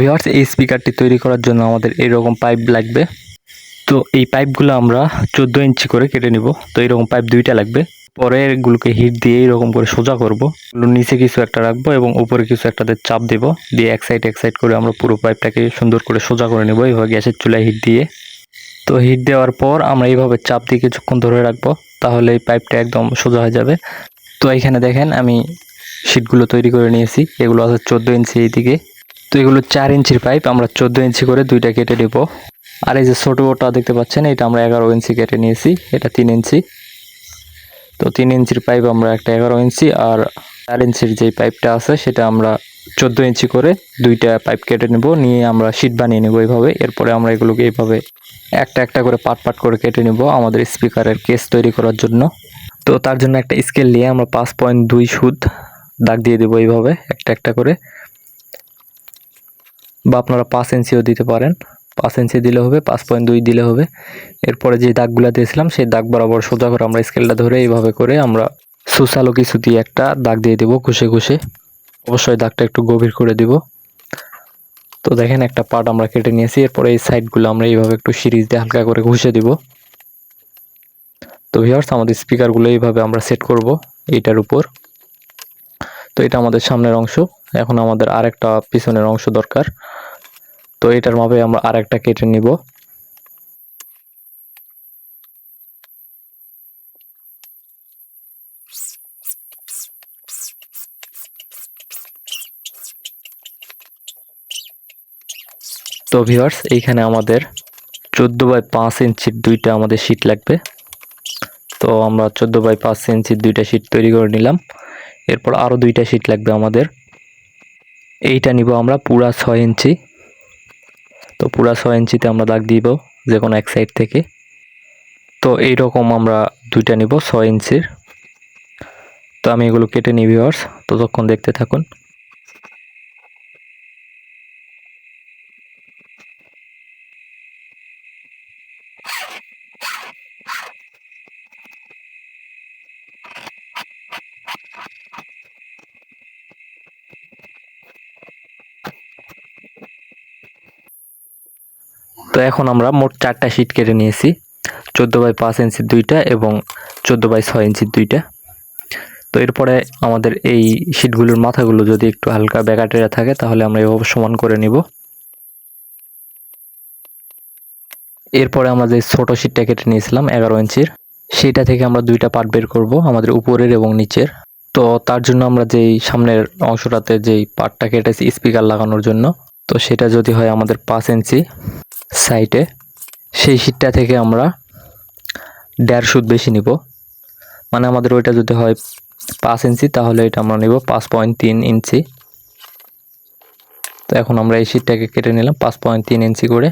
Viewers এই স্পিকারটি তৈরি করার জন্য আমাদের এরকম পাইপ লাগবে। তো এই পাইপগুলো আমরা চোদ্দ ইঞ্চি করে কেটে নিব। তো এরকম পাইপ দুইটা লাগবে। পরে এগুলোকে হিট দিয়ে এরকম করে সোজা করব। নিচে কিছু একটা রাখব এবং উপরে কিছু একটাতে চাপ দেব। দিয়ে এক সাইড এক সাইড করে আমরা পুরো পাইপটাকে সুন্দর করে সোজা করে নেব এইভাবে গ্যাসের চুলায় হিট দিয়ে। তো হিট দেওয়ার পর আমরা এইভাবে চাপ দিয়ে কিছুক্ষণ ধরে রাখব। তাহলে এই পাইপটা একদম সোজা হয়ে যাবে। তো এখানে দেখেন আমি শিটগুলো তৈরি করে নিয়েছি। এগুলো আছে চোদ্দ ইঞ্চি এইদিকে। তো এগুলো চার ইঞ্চির পাইপ আমরা চোদ্দ ইঞ্চি করে দুইটা কেটে নেব। আর এই যে ছোটো ওটা দেখতে পাচ্ছেন, এটা আমরা এগারো ইঞ্চি কেটে নিয়েছি, এটা তিন ইঞ্চি। তো তিন ইঞ্চির পাইপ আমরা একটা এগারো ইঞ্চি, আর চার ইঞ্চির যে পাইপটা আছে, সেটা আমরা চোদ্দ ইঞ্চি করে দুইটা পাইপ কেটে নেব, নিয়ে আমরা শিট বানিয়ে নেব এইভাবে। এরপরে আমরা এগুলোকে এইভাবে একটা একটা করে পাট পাট করে কেটে নেব আমাদের স্পিকারের কেস তৈরি করার জন্য। তো তার জন্য একটা স্কেল নিয়ে আমরা পাঁচ পয়েন্ট দুই সুদ দাগ দিয়ে দেবো এইভাবে, একটা একটা করে। বা আপনারা পাঁচ ইঞ্চিও দিতে পারেন। পাঁচ ইঞ্চি দিলে হবে, পাঁচ পয়েন্ট দুই দিলে হবে। এরপরে যে দাগগুলো দিয়েছিলাম, সেই দাগ বরাবর সোজা করে আমরা স্কেলটা ধরে এইভাবে করে আমরা সুসালো কিছু দিয়ে একটা দাগ দিয়ে দেবো ঘুষে ঘুষে। অবশ্যই দাগটা একটু গভীর করে দিব। তো দেখেন একটা পার্ট আমরা কেটে নিয়েছি, এরপরে এই সাইডগুলো আমরা এইভাবে একটু সিরিজ দিয়ে হালকা করে ঘুষে দিব। তো ভিউয়ার্স আমাদের স্পিকারগুলো এইভাবে আমরা সেট করব এইটার উপর। তো এটা আমাদের সামনের অংশ। এখন আমাদের আরেকটা পিছনের অংশ দরকার। তো এটার মাপে আমরা আরেকটা কেটে নিব। তো ভিউয়ার্স, এইখানে আমাদের চোদ্দ বাই পাঁচ ইঞ্চির দুইটা আমাদের শীট লাগবে। তো আমরা চোদ্দ বাই পাঁচ ইঞ্চির দুইটা শীট তৈরি করে নিলাম। এরপর আরও দুইটা শিট লাগবে আমাদের। এইটা নিব আমরা পুরা ছয় ইঞ্চি। তো পুরা ছয় ইঞ্চিতে আমরা দাগ দিব যে কোনো এক সাইড থেকে। তো এই রকম আমরা দুইটা নিব ছয় ইঞ্চির। তো আমি এগুলো কেটে নিবি ভিওয়ার্স ততক্ষণ দেখতে থাকুন। এখন আমরা মোট চারটা শিট কেটে নিয়েছি। চোদ্দ বাই পাঁচ ইঞ্চির দুইটা এবং চোদ্দ বাই ছয় ইঞ্চির দুইটা। তো এরপরে আমাদের এই শিটগুলোর মাথাগুলো যদি একটু হালকা ব্যাকাটেরা থাকে, তাহলে আমরা এভাবে সমান করে নিব। এরপরে আমরা যে ছোটো শিটটা কেটে নিয়েছিলাম, এগারো ইঞ্চির, সেটা থেকে আমরা দুইটা পার্ট বের করব আমাদের উপরের এবং নিচের। তো তার জন্য আমরা যেই সামনের অংশটাতে যেই পার্টটা কেটেছি, স্পিকার লাগানোর জন্য তো সেটা যদি হয় আমাদের পাঁচ ইঞ্চি সাইটে সেই শীটটা থেকে আমরা দেড় সুদ বেশি নিব। মানে আমাদের ওইটা যদি হয় পাঁচ ইঞ্চি, তাহলে এটা আমরা নেব পাঁচ পয়েন্ট তিন ইঞ্চি। তো এখন আমরা এই শীটটাকে কেটে নিলাম পাঁচ পয়েন্ট তিন ইঞ্চি করে।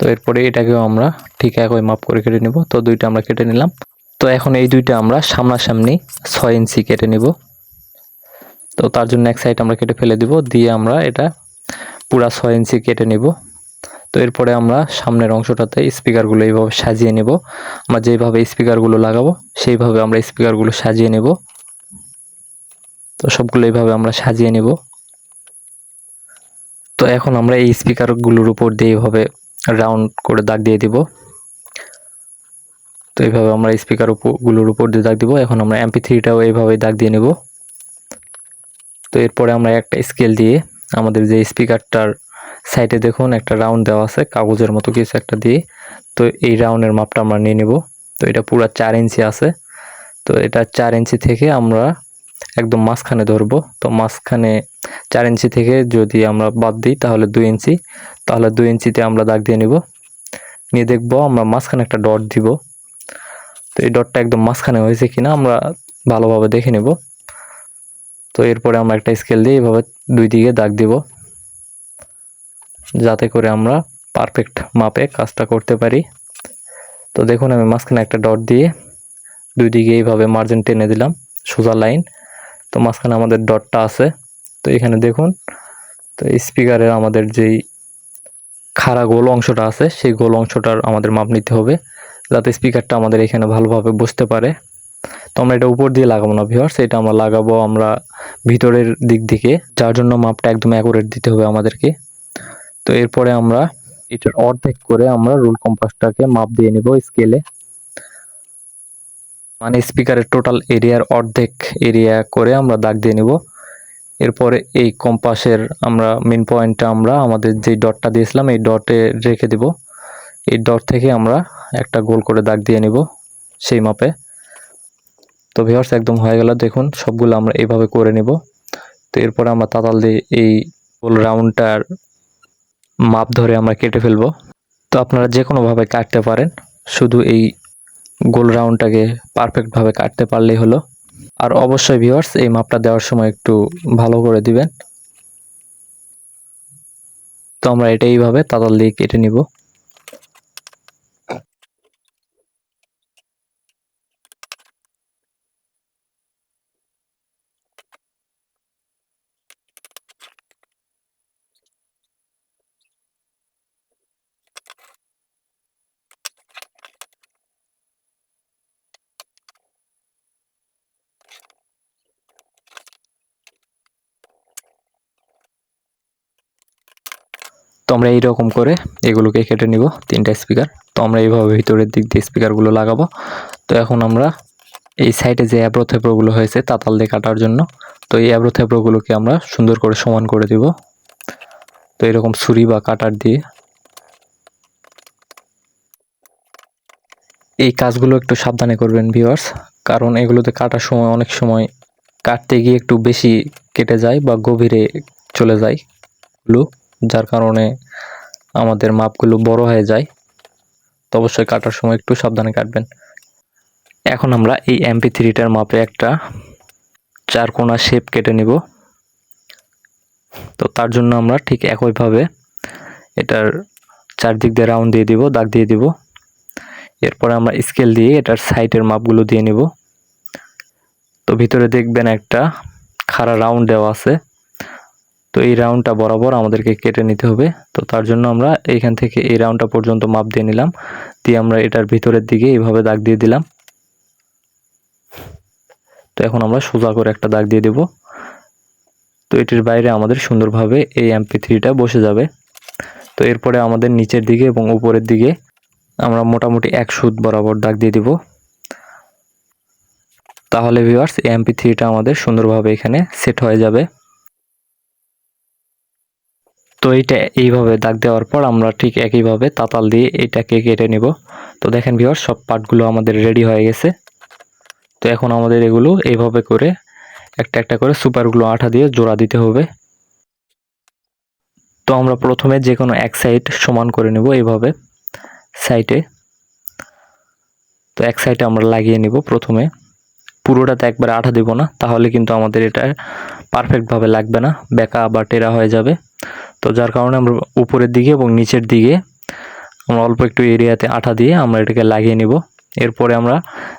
তো এরপরে এটাকেও আমরা ঠিক একই মাপ করে কেটে নিব। তো দুইটা আমরা কেটে নিলাম। তো এখন এই দুইটা আমরা সামনাসামনি ছয় ইঞ্চি কেটে নিব। তো তার জন্য এক সাইড আমরা কেটে ফেলে দিব। দিয়ে আমরা এটা পুরা ছয় ইঞ্চি কেটে নিব। তো এরপরে আমরা সামনের অংশটাতে স্পিকারগুলো এইভাবে সাজিয়ে নেব। আমরা যেভাবে স্পিকারগুলো লাগাবো, সেইভাবে আমরা স্পিকারগুলো সাজিয়ে নেব। তো সবগুলো এইভাবে আমরা সাজিয়ে নেব। তো এখন আমরা এই স্পিকারগুলোর উপর দিয়ে এইভাবে রাউন্ড করে দাগ দিয়ে দিব। তো এইভাবে আমরা স্পিকারগুলোর উপর দিয়ে দাগ দিব। এখন আমরা এমপি থ্রিটাও এইভাবে দাগ দিয়ে নেব। তো এরপরে আমরা একটা স্কেল দিয়ে আমাদের যে স্পিকারটার সাইডে দেখুন, একটা রাউন্ড দেওয়া আছে, কাগজের মতো কিছু একটা দিয়ে। তো এই রাউন্ডের মাপটা আমরা নিয়ে নেব। তো এটা পুরো চার ইঞ্চি আছে। তো এটা চার ইঞ্চি থেকে আমরা একদম মাঝখানে ধরবো। তো মাঝখানে চার ইঞ্চি থেকে যদি আমরা বাদ দিই, তাহলে দুই ইঞ্চি তাহলে দুই ইঞ্চিতে আমরা দাগ দিয়ে নিব। নিয়ে দেখব, আমরা মাঝখানে একটা ডট দিব। তো এই ডটটা একদম মাঝখানে হয়েছে কিনা, আমরা ভালোভাবে দেখে নেব। তো এরপরে আমরা একটা স্কেল দিয়ে এভাবে দুই দিকে দাগ দিব, যাতে করে আমরা পারফেক্ট মাপে কাজটা করতে পারি। তো দেখুন, আমি মাঝখানে একটা ডট দিয়ে দুই দিকে এইভাবে মার্জিন টেনে দিলাম, সোজা লাইন তো মাঝখানে আমাদের ডটটা আছে। তো এখানে দেখুন, তো স্পিকারের আমাদের যেই খাড়া গোল অংশটা আছে, সেই গোল অংশটার আমাদের মাপ নিতে হবে, যাতে স্পিকারটা আমাদের এখানে ভালোভাবে বসতে পারে। তো আমরা এটা উপর দিয়ে লাগাবো না ভিওর্স এটা আমরা লাগাবো আমরা ভিতরের দিক দিকে, যার জন্য মাপটা একদম অ্যাকুরেট দিতে হবে আমাদেরকে। তো এরপরে আমরা এটার অর্ধেক করে আমরা রুল কম্পাসটাকে মাপ দিয়ে নেব স্কেলে মানে স্পিকারের টোটাল এরিয়ার অর্ধেক এরিয়া করে আমরা দাগ দিয়ে নিব। এরপরে এই কম্পাসের আমরা মেন পয়েন্টটা আমরা আমাদের যে ডটটা দিয়েছিলাম, এই ডটে রেখে দিব। এই ডট থেকে আমরা একটা গোল করে দাগ দিয়ে নেব সেই মাপে। তো ভিউয়ার্স একদম হয়ে গেল। দেখুন, সবগুলো আমরা এইভাবে করে নিব। তো এরপর আমরা তাতাল দিয়ে এই গোল রাউন্ডটার মাপ ধরে আমরা কেটে ফেলব। তো আপনারা যে কোনোভাবে কাটতে পারেন, শুধু এই গোল রাউন্ডটাকে পারফেক্টভাবে কাটতে পারলেই হলো। আর অবশ্যই ভিউয়ার্স এই মাপটা দেওয়ার সময় একটু ভালো করে দিবেন। তো আমরা এটা এইভাবে তাতাল দিয়ে কেটে নিব। আমরা এইরকম করে এগুলোকে কেটে নিব, তিনটা স্পিকার তো আমরা এইভাবে ভিতরের দিক দিয়ে স্পিকারগুলো লাগাবো। তো এখন আমরা এই সাইডে যে অ্যাব্রো থেব্রোগুলো হয়েছে, তাতাল দিয়ে কাটার জন্য, তো এই অ্যাব্রো থেব্রোগুলোকে আমরা সুন্দর করে সমান করে দিব। তো এরকম ছুরি বা কাটার দিয়ে। এই কাজগুলো একটু সাবধানে করবেন ভিউয়ার্স কারণ এগুলোতে কাটার সময় অনেক সময় কাটতে গিয়ে একটু বেশি কেটে যায় বা গভীরে চলে যায়। গ্লু যার কারণে আমাদের মাপগুলো বড় হয়ে যায়। তো অবশ্যই কাটার সময় একটু সাবধানে কাটবেন। এখন আমরা এই এমপি থ্রিটার মাপে একটা চার কোণা শেপ কেটে নিব। তো তার জন্য আমরা ঠিক একইভাবে এটার চারদিক দিয়ে রাউন্ড দিয়ে দিব, দাগ দিয়ে দিব। এরপরে আমরা স্কেল দিয়ে এটার সাইডের মাপগুলো দিয়ে নিব। তো ভিতরে দেখবেন একটা খাড়া রাউন্ড দেওয়া আছে। তো এই রাউন্ডটা বরাবর আমাদেরকে কেটে নিতে হবে। তো তার জন্য আমরা এইখান থেকে এই রাউন্ডটা পর্যন্ত মাপ দিয়ে নিলাম। দিয়ে আমরা এটার ভিতরের দিকে এইভাবে দাগ দিয়ে দিলাম। তো এখন আমরা সোজা করে একটা দাগ দিয়ে দেব। তো এটির বাইরে আমাদের সুন্দরভাবে এই এমপি থ্রিটা বসে যাবে। তো এরপরে আমাদের নিচের দিকে এবং উপরের দিকে আমরা মোটামুটি এক সুদ বরাবর দাগ দিয়ে দিব। তাহলে ভিউয়ার্স এমপি থ্রিটা আমাদের সুন্দরভাবে এখানে সেট হয়ে যাবে। তো এইটা এইভাবে দাগ দেওয়ার পর আমরা ঠিক একইভাবে তাতাল দিয়ে এটাকে কেটে নিব। তো দেখেন ভিউয়ার্স সব পার্টগুলো আমাদের রেডি হয়ে গেছে। তো এখন আমাদের এগুলো এইভাবে করে একটা একটা করে সুপারগুলো আঠা দিয়ে জোড়া দিতে হবে। তো আমরা প্রথমে যে কোনো এক সাইড সমান করে নেব এইভাবে সাইডে তো এক সাইডে আমরা লাগিয়ে নিব প্রথমে। পুরোটাতে একবারে আঠা দিব না, তাহলে কিন্তু আমাদের এটা পারফেক্টভাবে লাগবে না, বেকা বা টেরা হয়ে যাবে। তো যার কারণে আমরা উপরের দিকে এবং নিচের দিকে আমরা অল্প একটু এরিয়াতে আঠা দিয়ে আমরা এটাকে লাগিয়ে নিব। এরপরে আমরা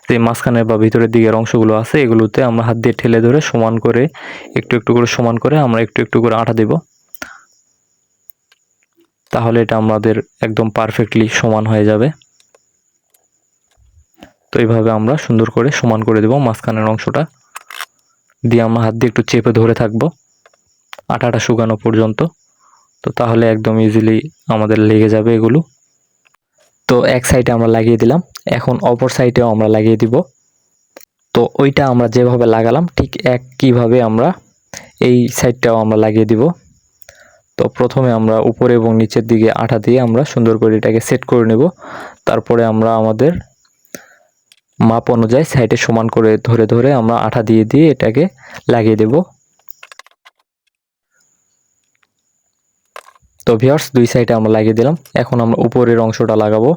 যে মাঝখানে বা ভিতরের দিকের অংশগুলো আছে এগুলোতে আমরা হাত দিয়ে ঠেলে ধরে সমান করে একটু একটু করে সমান করে আমরা একটু একটু করে আঠা দেব। তাহলে এটা আমাদের একদম পারফেক্টলি সমান হয়ে যাবে। তো এইভাবে আমরা সুন্দর করে সমান করে দেব মাঝখানের অংশটা। দিয়ে আমরা হাত দিয়ে একটু চেপে ধরে থাকব। আটাটা শুকানো পর্যন্ত। তো তাহলে একদম ইজিলি আমাদের লেগে যাবে এগুলো। তো এক সাইডে আমরা লাগিয়ে দিলাম, এখন অপর সাইডেও আমরা লাগিয়ে দিব। তো ওইটা আমরা যেভাবে লাগালাম, ঠিক এক একইভাবে আমরা এই সাইডটাও আমরা লাগিয়ে দিব। তো প্রথমে আমরা উপরে এবং নিচের দিকে আঠা দিয়ে আমরা সুন্দর করে এটাকে সেট করে নেব। তারপরে আমরা আমাদের মাপ অনুযায়ী সাইডে সমান করে ধরে ধরে আমরা আঠা দিয়ে দিয়ে এটাকে লাগিয়ে দেব। তো ভিওর্স দুই সাইডে আমরা লাগিয়ে দিলাম। এখন আমরা উপরের অংশটা লাগাবো।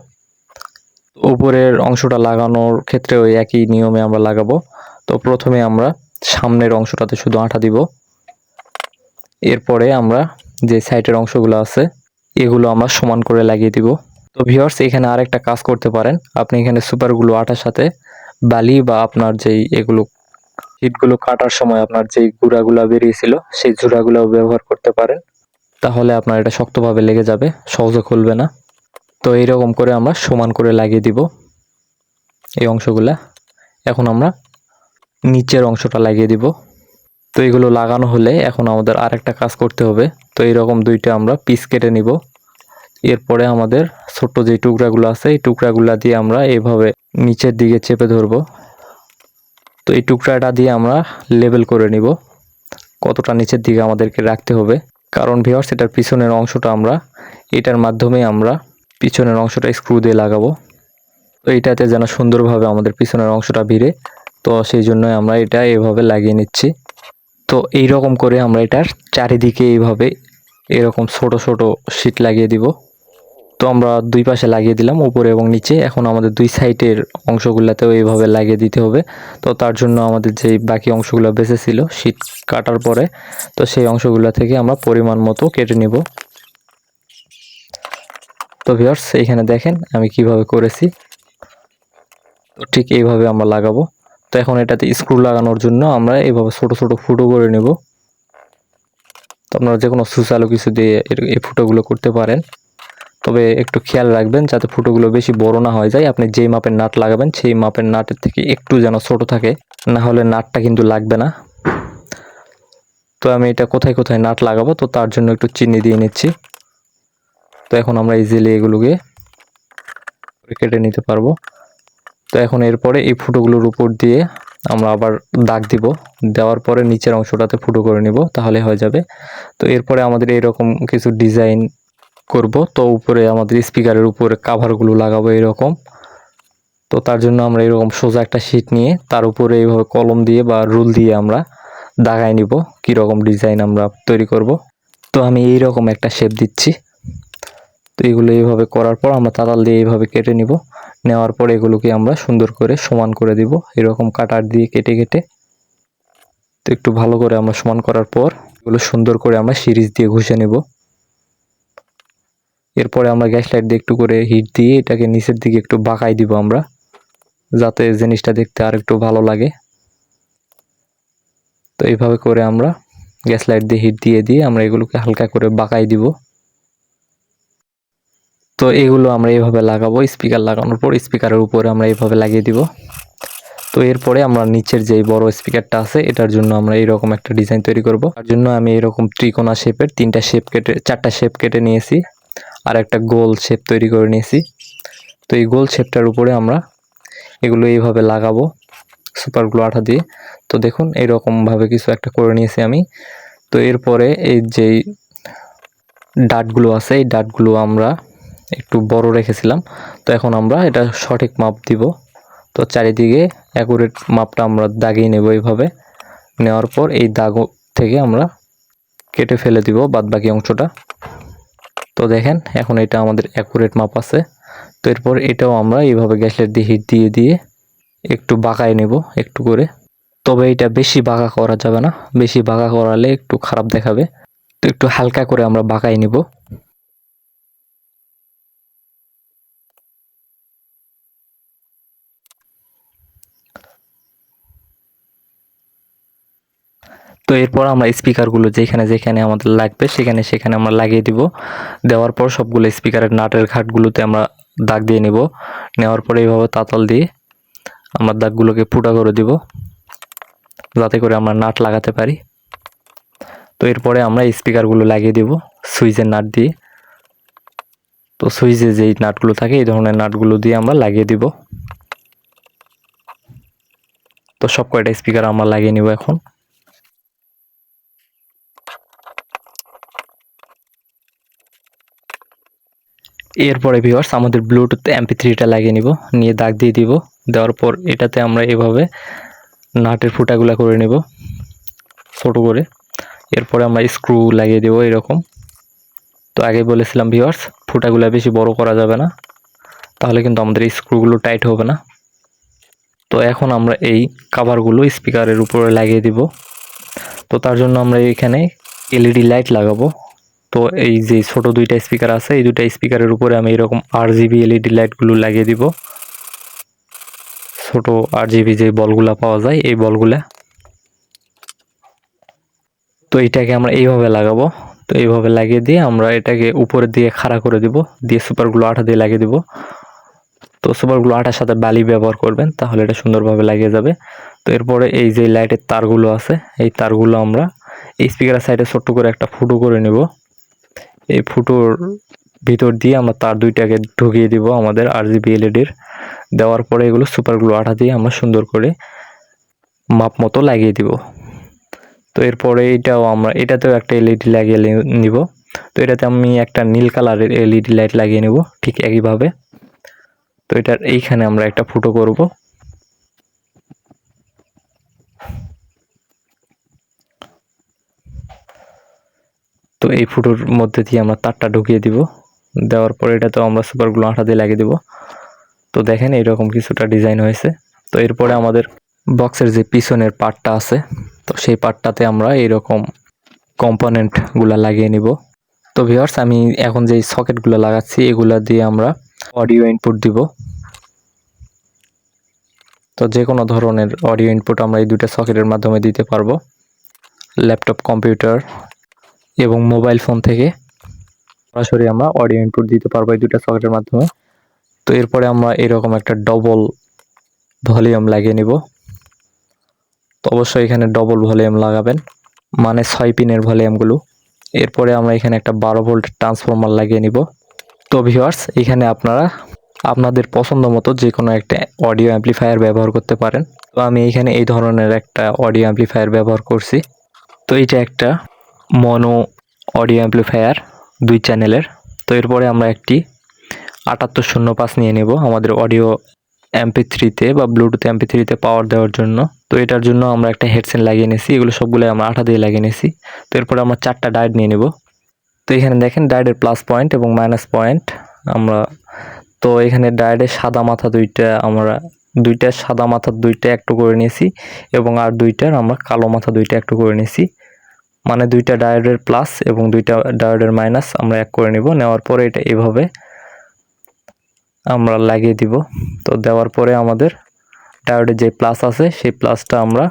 উপরের অংশটা লাগানোর ক্ষেত্রে ওই একই নিয়মে আমরা লাগাবো। তো প্রথমে আমরা সামনের অংশটাতে শুধু আঠা দিব। এরপরে আমরা যে সাইডের অংশগুলো আছে, এগুলো আমরা সমান করে লাগিয়ে দিব। তো ভিওর্স এখানে আরেকটা কাজ করতে পারেন। আপনি এখানে সুপারগুলো আটার সাথে বালি বা আপনার যেই এগুলো হিটগুলো কাটার সময় আপনার যেই গুঁড়াগুলো বেরিয়েছিল, সেই জোড়াগুলো ব্যবহার করতে পারেন। তাহলে আপনার এটা শক্তভাবে লেগে যাবে, সহজে খুলবে না। তো এইরকম করে আমরা সমান করে লাগিয়ে দিব এই অংশগুলা। এখন আমরা নিচের অংশটা লাগিয়ে দিব। তো এগুলো লাগানো হলে এখন আমাদের আরেকটা কাজ করতে হবে। তো এইরকম দুইটা আমরা পিস কেটে নিব। এরপরে আমাদের ছোট্ট যে টুকরাগুলো আছে, এই টুকরাগুলো দিয়ে আমরা এভাবে নিচের দিকে চেপে ধরবো। তো এই টুকরাটা দিয়ে আমরা লেবেল করে নিব। কতটা নিচের দিকে আমাদেরকে রাখতে হবে। কারণ ভিওর এটার পিছনের অংশটা আমরা, এটার মাধ্যমে আমরা পিছনের অংশটা স্ক্রু দিয়ে লাগাবো। তো এইটাতে যেন সুন্দরভাবে আমাদের পিছনের অংশটা ভিড়ে, তো সেই জন্য আমরা এটা এভাবে লাগিয়ে নিচ্ছি। তো এই রকম করে আমরা এটার চারিদিকে এইভাবে এরকম ছোট ছোট শীট লাগিয়ে দিব। তো আমরা দুই পাশে লাগিয়ে দিলাম, উপরে এবং নিচে। এখন আমাদের দুই সাইডের অংশগুলোতেও এইভাবে লাগিয়ে দিতে হবে। তো তার জন্য আমাদের যে বাকি অংশগুলো বেঁচে ছিল শীট কাটার পরে, তো সেই অংশগুলো থেকে আমরা পরিমাণ মতো কেটে নিব। তো ভিউয়ার্স, এইখানে দেখেন আমি কীভাবে করেছি। তো ঠিক এইভাবে আমরা লাগাবো। তো এখন এটাতে স্ক্রু লাগানোর জন্য আমরা এইভাবে ছোট ছোট ফুটো করে নেব। তো আপনারা যে কোনো সুচালো কিছু দিয়ে এই ফুটোগুলো করতে পারেন। তবে একটু খেয়াল রাখবেন যাতে ফুটোগুলো বেশি বড় না হয়ে যায়। আপনি যেই মাপের নাট লাগাবেন, সেই মাপের নাটের থেকে একটু যেন ছোট থাকে, না হলে নাটটা কিন্তু লাগবে না। তো আমি এটা কোথায় কোথায় নাট লাগাবো, তো তার জন্য একটু চিনি দিয়ে নিচ্ছি। তো এখন আমরা ইজিলি এগুলোকে কেটে নিতে পারব। তো এখন এরপরে এই ফুটোগুলোর উপর দিয়ে আমরা আবার দাগ দিব। দেওয়ার পরে নিচের অংশটাতে ফুটো করে নিব, তাহলে হয়ে যাবে। তো এরপরে আমাদের এরকম কিছু ডিজাইন করব। তো উপরে আমাদের স্পিকারের উপরে কাভারগুলো লাগাবো এরকম। তো তার জন্য আমরা এরকম সোজা একটা শিট নিয়ে তার উপরে এইভাবে কলম দিয়ে বা রুল দিয়ে আমরা দাগাই নিব কীরকম ডিজাইন আমরা তৈরি করব। তো আমি এই রকম একটা শেপ দিচ্ছি। তো এগুলো এইভাবে করার পর আমরা তাতাল দিয়ে এইভাবে কেটে নিব। নেওয়ার পর এগুলোকে আমরা সুন্দর করে সমান করে দিব। এরকম কাটার দিয়ে কেটে কেটে। তো একটু ভালো করে আমরা সমান করার পর এগুলো সুন্দর করে আমরা সিরিজ দিয়ে ঘষে নেব। এরপরে আমরা গ্যাস লাইট দিয়ে একটু করে হিট দিয়ে এটাকে নিচের দিকে একটু বাঁকাই দিব আমরা, যাতে জিনিসটা দেখতে আর একটু ভালো লাগে। তো এইভাবে করে আমরা গ্যাস লাইট দিয়ে হিট দিয়ে দিয়ে আমরা এগুলোকে হালকা করে বাঁকাই দিব। তো এগুলো আমরা এইভাবে লাগাবো স্পিকার লাগানোর পর স্পিকারের উপরে আমরা এইভাবে লাগিয়ে দিব। তো এরপরে আমরা নিচের যে বড় স্পিকারটা আছে, এটার জন্য আমরা এইরকম একটা ডিজাইন তৈরি করব। তার জন্য আমি এরকম ত্রিকোণা শেপের তিনটা শেপ কেটে, চারটা শেপ কেটে নিয়েছি। আর একটা গোল শেপ তৈরি করে নিয়েছি। তো এই গোল শেপটার উপরে আমরা এগুলো এইভাবে লাগাবো সুপার গ্লু আঠা দিয়ে। তো দেখুন এইরকমভাবে কিছু একটা করে নিয়েছি আমি। তো এরপরে এই যেই ডাটগুলো আছে, এই ডাটগুলো আমরা একটু বড় রেখেছিলাম। তো এখন আমরা এটা সঠিক মাপ দিব। তো চারিদিকে অ্যাকুরেট মাপটা আমরা দাগিয়ে নেব এইভাবে। নেওয়ার পর এই দাগ থেকে আমরা কেটে ফেলে দিব বাদ বাকি অংশটা। তো দেখেন, এখন এটা আমাদের অ্যাকুরেট মাপ আছে। তো এরপর এটাও আমরা এইভাবে গ্যাসের দিয়ে হিট দিয়ে দিয়ে একটু বাঁকায় নেব, একটু করে। তবে এটা বেশি বাঁকা করা যাবে না। বেশি বাঁকা করালে একটু খারাপ দেখাবে। তো একটু হালকা করে আমরা বাঁকাই নিব। তো এরপর আমরা স্পিকারগুলো যেখানে যেখানে আমাদের লাগবে, সেখানে সেখানে আমরা লাগিয়ে দিব। দেওয়ার পর সবগুলো স্পিকারের নাটের ঘাটগুলোতে আমরা দাগ দিয়ে নিব। নেওয়ার পরে এইভাবে তাতাল দিয়ে আমরা দাগগুলোকে ফুটা করে দিব, যাতে করে আমরা নাট লাগাতে পারি। তো এরপরে আমরা স্পিকারগুলো লাগিয়ে দিব সুইচের নাট দিয়ে। তো সুইচে যেই নাটগুলো থাকে, এই ধরনের নাটগুলো দিয়ে আমরা লাগিয়ে দিব। তো সব কয়টা স্পিকার আমরা লাগিয়ে নিব এখন। এরপরে ভিওয়ার্স আমাদের ব্লুটুথ এমপি থ্রিটা লাগিয়ে নিব, নিয়ে দাগ দিয়ে দিব, দেওয়ার পর এটাতে আমরা এভাবে নাটের ফুটাগুলো করে নেব ছোট করে। এরপরে আমরা স্ক্রু লাগিয়ে দেবো এরকম। তো আগে বলেছিলাম ভিওয়ার্স ফুটাগুলা বেশি বড় করা যাবে না, তাহলে কিন্তু আমাদের স্ক্রুগুলো টাইট হবে না। তো এখন আমরা এই কাভারগুলো স্পিকারের উপরে লাগিয়ে দিব। তো তার জন্য আমরা এখানে এলইডি লাইট লাগাবো। তো এই যে ছোট দুইটা স্পিকার আছে এই দুইটা স্পিকারের উপরে আমি এরকম আর জিবি এলইডি লাইটগুলো লাগিয়ে দিব। ছোট আর জিবি যে বলগুলা পাওয়া যায় এই বলগুলা। তো এটাকে আমরা এইভাবে লাগাবো। তো এইভাবে লাগিয়ে দিয়ে আমরা এটাকে উপরে দিয়ে খাড়া করে দিব দিয়ে সুপারগুলো আঠা দিয়ে লাগিয়ে দিব। তো সুপারগুলো আঠার সাথে বালি ব্যবহার করবেন তাহলে এটা সুন্দরভাবে লাগিয়ে যাবে। তো এরপরে এই যে লাইটের তারগুলো আছে এই তারগুলো আমরা এই স্পিকারের সাইডে ছোট্ট করে একটা ফুটো করে নেব। এই ফুটোর ভিতর দিয়ে আমরা তার দুইটাকে ঢুকিয়ে দিব আমাদের আর জিবি এলইডির দেওয়ার পরে এগুলো সুপার গ্লু আঠা দিয়ে আমরা সুন্দর করে মাপ মতো লাগিয়ে দিব। তো এরপরে এটাও আমরা, এটাতেও একটা এলইডি লাগিয়ে নি- নিব। তো এটাতে আমি একটা নীল কালারের এলইডি লাইট লাগিয়ে নেব, ঠিক একইভাবে। তো এটার এইখানে আমরা একটা ফুটো করব। তো এই ফুটোর মধ্যে দিয়ে আমরা তারটা ঢুকিয়ে দিব। দেওয়ার পরে এটা তো আমরা সুপার গ্লু আঠা দিয়ে লাগিয়ে দিব। তো দেখেন এরকম কিছুটা ডিজাইন হয়েছে। তো এরপরে আমাদের বক্সের যে পিছনের পার্টটা আছে, তো সেই পার্টটাতে আমরা এইরকম কম্পোনেন্টগুলো লাগিয়ে নিব। তো ভিউয়ার্স, আমি এখন যেই সকেটগুলো লাগাচ্ছি, এগুলা দিয়ে আমরা অডিও ইনপুট দিব। তো যে কোনো ধরনের অডিও ইনপুট আমরা এই দুটো সকেটের মাধ্যমে দিতে পারব। ল্যাপটপ, কম্পিউটার এবং মোবাইল ফোন থেকে সরাসরি আমরা অডিও ইনপুট দিতে পারব এই দুটো সকেটের মাধ্যমে। তো এরপরে আমরা এরকম একটা ডবল ভলিউম লাগিয়ে নিব। তো অবশ্যই এখানে ডবল ভলিউম লাগাবেন মানে ছয় পিনের ভলিউমগুলো এরপরে আমরা এখানে একটা বারো ভোল্ট ট্রান্সফর্মার লাগিয়ে নিব। তো ভিউয়ার্স এখানে আপনারা আপনাদের পছন্দ মতো যে কোনো একটা অডিও অ্যাম্প্লিফায়ার ব্যবহার করতে পারেন। তো আমি এখানে এই ধরনের একটা অডিও অ্যাম্প্লিফায়ার ব্যবহার করছি। তো এটা একটা মনো অডিও অ্যাম্প্লিফায়ার দুই চ্যানেলের। তো এরপরে আমরা একটি আটাত্তর শূন্য পাঁচ নিয়ে নেব আমাদের অডিও এমপি থ্রিতে বা ব্লুটুথ এমপি থ্রিতে পাওয়ার দেওয়ার জন্য। তো এটার জন্য আমরা একটা হেডসেট লাগিয়ে নিয়েছি, এগুলো সবগুলো আমরা আঠা দিয়ে লাগিয়ে নিয়েছি। তো এরপরে আমরা চারটা ডায়েট নিয়ে নেব। তো এখানে দেখেন ডায়েটের প্লাস পয়েন্ট এবং মাইনাস পয়েন্ট। আমরা, তো এখানে ডায়েটের সাদা মাথা দুইটা, আমরা দুইটা সাদা মাথার দুইটা একটু করে নিয়েছি এবং আর দুইটার আমরা কালো মাথা দুইটা একটু করে নিয়েছি। মানে দুইটা ডায়োডের প্লাস এবং দুইটা ডায়োডের মাইনাস আমরা এক করে নিব। নেওয়ার পরে এটা এভাবে আমরা লাগিয়ে দিব। তো দেওয়ার পরে আমাদের ডায়োডের যে প্লাস আছে, সেই প্লাসটা আমরা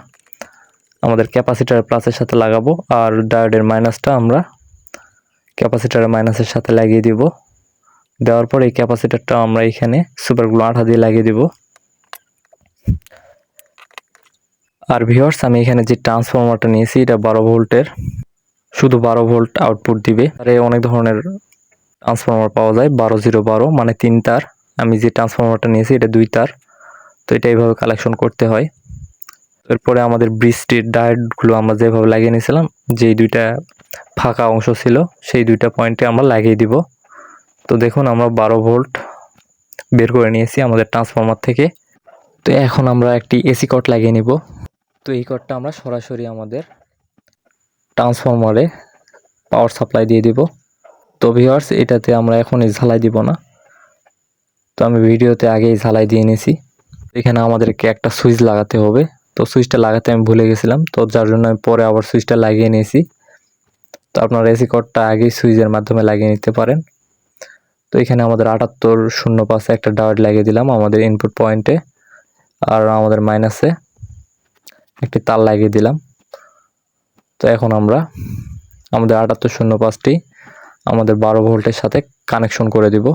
আমাদের ক্যাপাসিটার প্লাসের সাথে লাগাবো আর ডায়োডের মাইনাসটা আমরা ক্যাপাসিটারের মাইনাসের সাথে লাগিয়ে দিব। দেওয়ার পরে এই ক্যাপাসিটারটা আমরা এখানে সুপার গ্লু আঠা দিয়ে লাগিয়ে দিব। আর ভিউয়ার্স আমি এখানে যে ট্রান্সফরমারটা নিয়েছি, এটা বারো ভোল্টের। শুধু বারো ভোল্ট আউটপুট দিবে। আর অনেক ধরনের ট্রান্সফরমার পাওয়া যায়, বারো জিরো বারো মানে তিন তার। আমি যে ট্রান্সফরমারটা নিয়েছি, এটা দুই তার। তো এটা এইভাবে কালেকশন করতে হয়। এরপরে আমাদের বৃষ্টির ডায়েটগুলো আমরা যেভাবে লাগিয়ে নিয়েছিলাম, যেই দুইটা ফাঁকা অংশ ছিল, সেই দুইটা পয়েন্টে আমরা লাগিয়ে দিব। তো দেখুন, আমরা বারো ভোল্ট বের করে নিয়েছি আমাদের ট্রান্সফরমার থেকে। তো এখন আমরা একটি এসি কট লাগিয়ে নিব। তো এই কটটা আমরা সরাসরি আমাদের ট্রান্সফরমারে পাওয়ার সাপ্লাই দিয়ে দিব। তো ভিউয়ার্স এটাতে আমরা এখন ঝালাই দিব না। তো আমি ভিডিওতে আগেই ঝালাই দিয়ে নিয়েছি এখানে আমাদেরকে একটা সুইচ লাগাতে হবে। তো সুইচটা লাগাতে আমি ভুলে গেছিলাম। তো যার জন্য আমি পরে আবার সুইচটা লাগিয়ে নিয়েছি। তো আপনার এসি কটটা আগেই সুইচের মাধ্যমে লাগিয়ে নিতে পারেন। তো এখানে আমাদের আটাত্তর শূন্য পাশে একটা ডাওয়ার লাগিয়ে দিলাম আমাদের ইনপুট পয়েন্টে আর আমাদের মাইনাসে একটি তার লাগিয়ে দিলাম। তো এখন আমরা আমাদের আটাত্তর শূন্য পাঁচটি আমাদের বারো ভোল্টের সাথে কানেকশন করে দিব।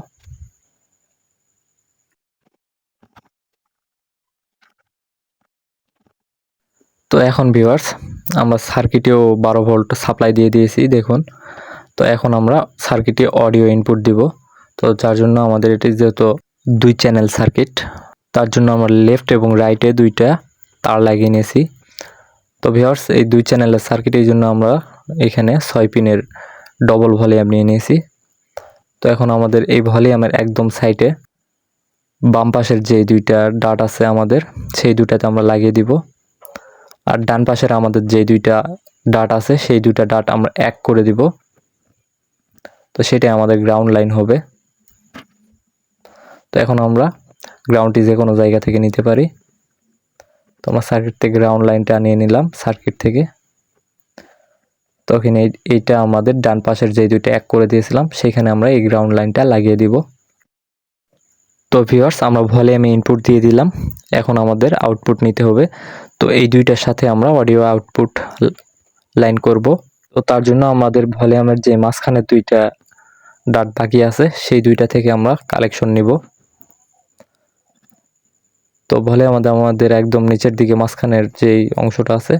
তো এখন ভিউয়ার্স আমরা সার্কিটেও বারো ভোল্ট সাপ্লাই দিয়ে দিয়েছি, দেখুন। তো এখন আমরা সার্কিটে অডিও ইনপুট দিব। তো যার জন্য আমাদের এটি যেহেতু দুই চ্যানেল সার্কিট তার জন্য আমরা লেফট এবং রাইটে দুইটা তার লাগিয়ে নিয়েছি। তো ভিউয়ার্স এই দুই চ্যানেলের সার্কিট এই জন্য আমরা এখানে ছয় পিনের ডবল ভলিউম নিয়ে নিয়েছি। তো এখন আমাদের এই ভলিউমের একদম সাইডে বাম পাশের যে দুইটা ডাট আছে আমাদের, সেই দুইটাতে আমরা লাগিয়ে দিব। আর ডান পাশের আমাদের যে দুইটা ডাট আছে, সেই দুইটা ডাট আমরা এক করে দিব। তো সেটাই আমাদের গ্রাউন্ড লাইন হবে। তো এখন আমরা গ্রাউন্ডটি যে কোনো জায়গা থেকে নিতে পারি। তো আমরা সার্কিট থেকে গ্রাউন্ড লাইনটা নিয়ে নিলাম সার্কিট থেকে। তখন এই, এইটা আমাদের ডান পাশের যে দুইটা এক করে দিয়েছিলাম, সেখানে আমরা এই গ্রাউন্ড লাইনটা লাগিয়ে দিব। তো ভিউয়ার্স আমরা ভলিউমে ইনপুট দিয়ে দিলাম। এখন আমাদের আউটপুট নিতে হবে। তো এই দুইটার সাথে আমরা অডিও আউটপুট লাইন করব। তো তার জন্য আমাদের ভলিউমের যে মাঝখানে দুইটা ডাট বাকি আছে, সেই দুইটা থেকে আমরা কালেকশন নিব। তো ভলে আমাদের আমাদের একদম নিচের দিকে মাঝখানের যেই অংশটা আছে,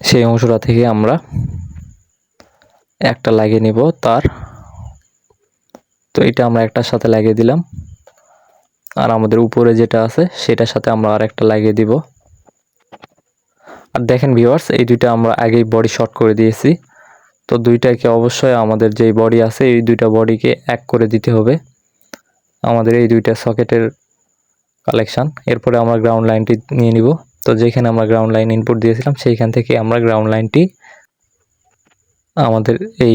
সেই অংশটা থেকে আমরা একটা লাগিয়ে নিব তার। তো এটা আমরা একটার সাথে লাগিয়ে দিলাম। আর আমাদের উপরে যেটা আছে, সেটার সাথে আমরা আর একটা লাগিয়ে দিব। আর দেখেন ভিওয়ার্স এই দুইটা আমরা আগেই বডি শর্ট করে দিয়েছি। তো দুইটাকে অবশ্যই আমাদের যেই বডি আছে, এই দুইটা বডিকে এক করে দিতে হবে। আমাদের এই দুইটা সকেটের কালেকশান। এরপরে আমরা গ্রাউন্ড লাইনটি নিয়ে নিব। তো যেখানে আমরা গ্রাউন্ড লাইন ইনপুট দিয়েছিলাম, সেইখান থেকে আমরা গ্রাউন্ড লাইনটি আমাদের এই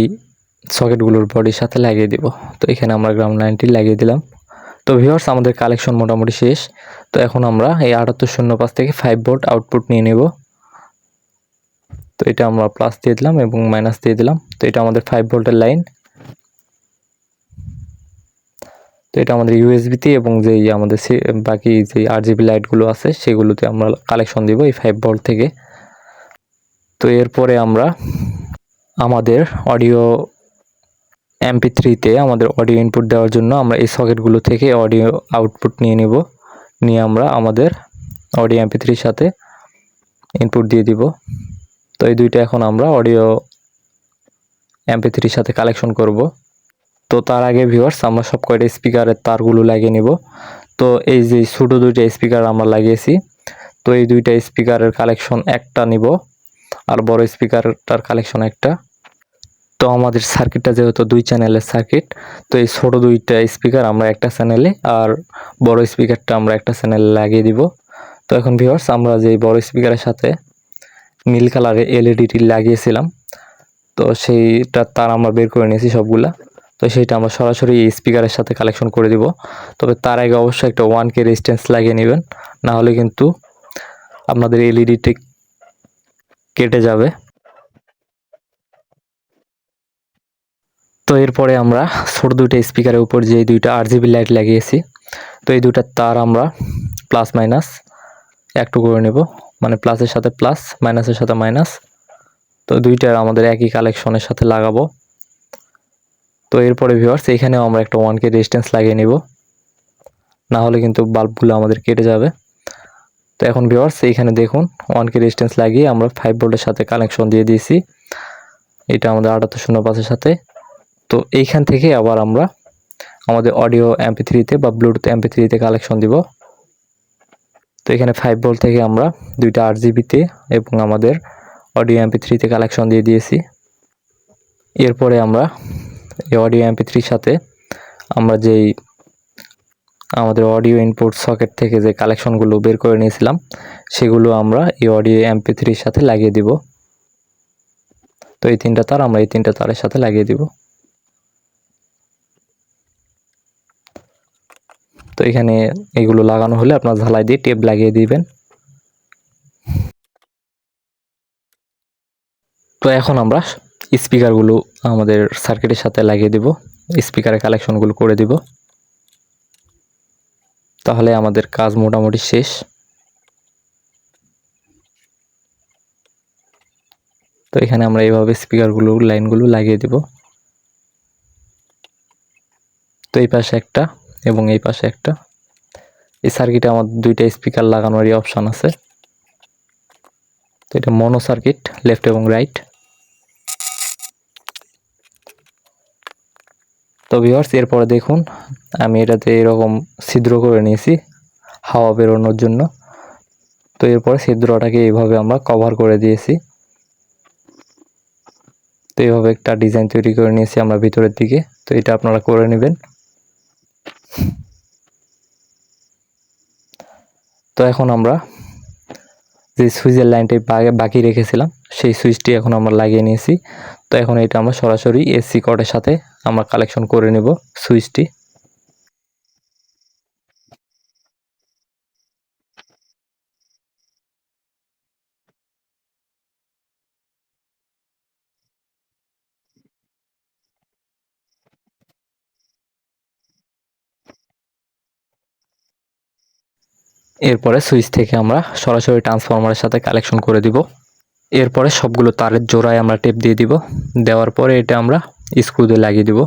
সকেটগুলোর বডির সাথে লাগিয়ে দিব। তো এখানে আমরা গ্রাউন্ড লাইনটি লাগিয়ে দিলাম। তো ভিউয়ার্স আমাদের কালেকশন মোটামুটি শেষ। তো এখন আমরা এই আটাত্তর শূন্য পাঁচ থেকে ফাইভ ভোল্ট আউটপুট নিয়ে নেব। তো এটা আমরা প্লাস দিয়ে দিলাম এবং মাইনাস দিয়ে দিলাম। তো এটা আমাদের ফাইভ ভোল্টের লাইন তো এটা আমাদের ইউএসবিতে এবং যেই আমাদের বাকি যে আর জিবি লাইটগুলো আছে, সেগুলোতে আমরা কালেকশন দিব এই ফাইভ ভোল্ট থেকে। তো এরপরে আমরা আমাদের অডিও এমপি থ্রিতে আমাদের অডিও ইনপুট দেওয়ার জন্য আমরা এই সকেটগুলো থেকে অডিও আউটপুট নিয়ে নেব। নিয়ে আমরা আমাদের অডিও এমপি থ্রির সাথে ইনপুট দিয়ে দিব। তো এই দুইটা এখন আমরা অডিও এমপি থ্রির সাথে কালেকশন করব। তো তার আগে ভিউয়ার্স আমরা সব কয়টা স্পিকারের তারগুলো লাগিয়ে নিব। তো এই যে ছোটো দুইটা স্পিকার আমরা লাগিয়েছি, তো এই দুইটা স্পিকারের কালেকশন একটা নিব আর বড় স্পিকারটার কালেকশন একটা। তো আমাদের সার্কিটটা যেহেতু দুই চ্যানেলের সার্কিট তো এই ছোটো দুইটা স্পিকার আমরা একটা চ্যানেলে আর বড় স্পিকারটা আমরা একটা চ্যানেলে লাগিয়ে দিব। তো এখন ভিউয়ার্স আমরা যে বড় স্পিকারের সাথে নীল কালারের এলইডিটি লাগিয়েছিলাম, তো সেইটা তার আমরা বের করে নিয়েছি সবগুলা। তো সেইটা আমরা সরাসরি স্পিকারের সাথে কালেকশন করে দিব। তবে তার আগে অবশ্যই একটা ওয়ান কে রেজিস্ট্যান্স লাগিয়ে নেবেন, না হলে কিন্তু আপনাদের এলইডিটি কেটে যাবে। তো এরপরে আমরা ছোট দুইটা স্পিকারের উপর যে দুইটা আর জিবি লাইট লাগিয়েছি, তো এই দুইটা তার আমরা প্লাস মাইনাস একটু করে নেব। মানে প্লাসের সাথে প্লাস মাইনাসের সাথে মাইনাস তো দুইটার আমাদের একই কালেকশনের সাথে লাগাবো। তো এরপরে ভিউয়ার্স এখানেও আমরা একটা ওয়ান কে রেজিস্ট্যান্স লাগিয়ে নেব। না হলে কিন্তু বাল্বগুলো আমাদের কেটে যাবে। তো এখন ভিউয়ার্স এইখানে দেখুন ওয়ান কে রেজিস্ট্যান্স লাগিয়ে আমরা ফাইভ ভোল্টের সাথে কানেকশন দিয়ে দিয়েছি। এটা আমাদের আটাত্তর শূন্য পাঁচের সাথে। তো এইখান থেকে আবার আমরা আমাদের অডিও এমপি থ্রিতে বা ব্লুটুথ এমপি থ্রিতে কালেকশন দিব। তো এখানে ফাইভ ভোল্ট থেকে আমরা দুইটা আট জিবিতে এবং আমাদের অডিও এমপি থ্রিতে কালেকশন দিয়ে দিয়েছি। এরপরে আমরা এই অডিও এমপি থ্রির সাথে আমরা যেই আমাদের অডিও ইনপুট সকেট থেকে যে কালেকশনগুলো বের করে নিয়েছিলাম, সেগুলো আমরা এই অডিও এমপি থ্রির সাথে লাগিয়ে দিব। তো এই তিনটা তার, আমরা এই তিনটা তারের সাথে লাগিয়ে দিব। তো এখানে এগুলো লাগানো হলে আপনার ঝালাই দিয়ে টেপ লাগিয়ে দিবেন। তো এখন আমরা স্পিকারগুলো আমাদের সার্কিটের সাথে লাগিয়ে দিব, স্পিকারের কালেকশনগুলো করে দিব। তাহলে আমাদের কাজ মোটামুটি শেষ। তো এখানে আমরা এইভাবে স্পিকারগুলো, লাইনগুলো লাগিয়ে দিব। তো এই পাশে একটা এবং এই পাশে একটা। এই সার্কিটে আমার দুইটা স্পিকার লাগানোরই অপশান আছে। তো এটা মনো সার্কিট, লেফট এবং রাইট। তো ভিওয়ার্স এরপরে দেখুন, আমি এটাতে এরকম ছিদ্র করে নিয়েছি হাওয়া বেরোনোর জন্য। তো এরপরে ছিদ্রটাকে এইভাবে আমরা কভার করে দিয়েছি। তো এইভাবে একটা ডিজাইন তৈরি করে নিয়েছি আমরা ভিতরের দিকে। তো এটা আপনারা করে নেবেন। তো এখন আমরা যে সুইচের লাইনটি বাকি রেখেছিলাম, সেই সুইচটি এখন আমরা লাগিয়ে নিয়েছি। তো এখন এটা আমরা সরাসরি এসি কর্ডের সাথে আমরা কালেকশন করে নেব সুইচটি। এরপরে সুইচ থেকে আমরা সরাসরি ট্রান্সফরমারের সাথে কালেকশন করে দিব। এরপরে সবগুলো তারের জোড়ায় আমরা টেপ দিয়ে দিব। দেওয়ার পরে এটা আমরা স্ক্রু দিয়ে লাগিয়ে দিব।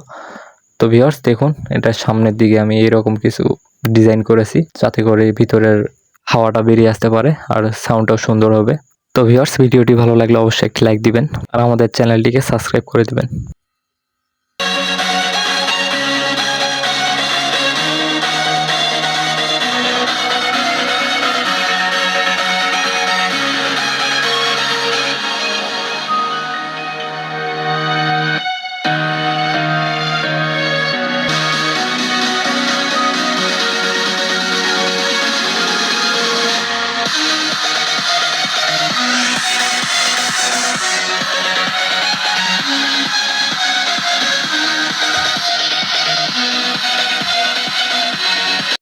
তো ভিওর্স দেখুন, এটা সামনের দিকে আমি এরকম কিছু ডিজাইন করেছি যাতে করে ভিতরের হাওয়াটা বেরিয়ে আসতে পারে আর সাউন্ডটাও সুন্দর হবে। তো ভিউয়ার্স, ভিডিওটি ভালো লাগলে অবশ্যই একটি লাইক দিবেন আর আমাদের চ্যানেলটিকে সাবস্ক্রাইব করে দিবেন।